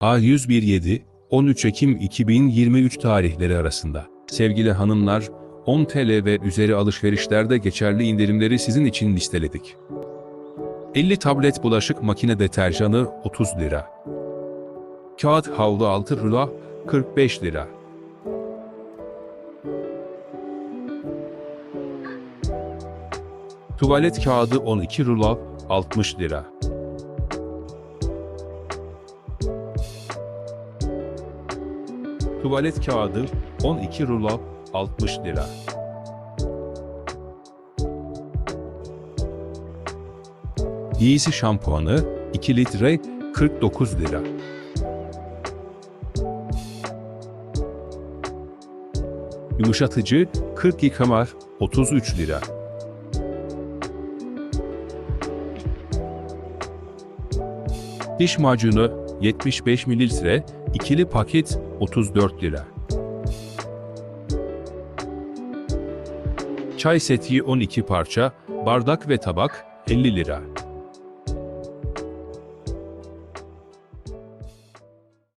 A117, 13 Ekim 2023 tarihleri arasında. Sevgili hanımlar, 10 TL ve üzeri alışverişlerde geçerli indirimleri sizin için listeledik. 50 tablet bulaşık makine deterjanı 30 lira. Kağıt havlu 6 rulo 45 lira. Tuvalet kağıdı 12 rulo 60 lira. Tuvalet kağıdı 12 rulo 60 lira. Yeezy şampuanı 2 litre 49 lira. Yumuşatıcı 40 yıkamar 33 lira. Diş macunu 75 mililitre ikili paket 34 lira. Çay seti 12 parça, bardak ve tabak 50 lira.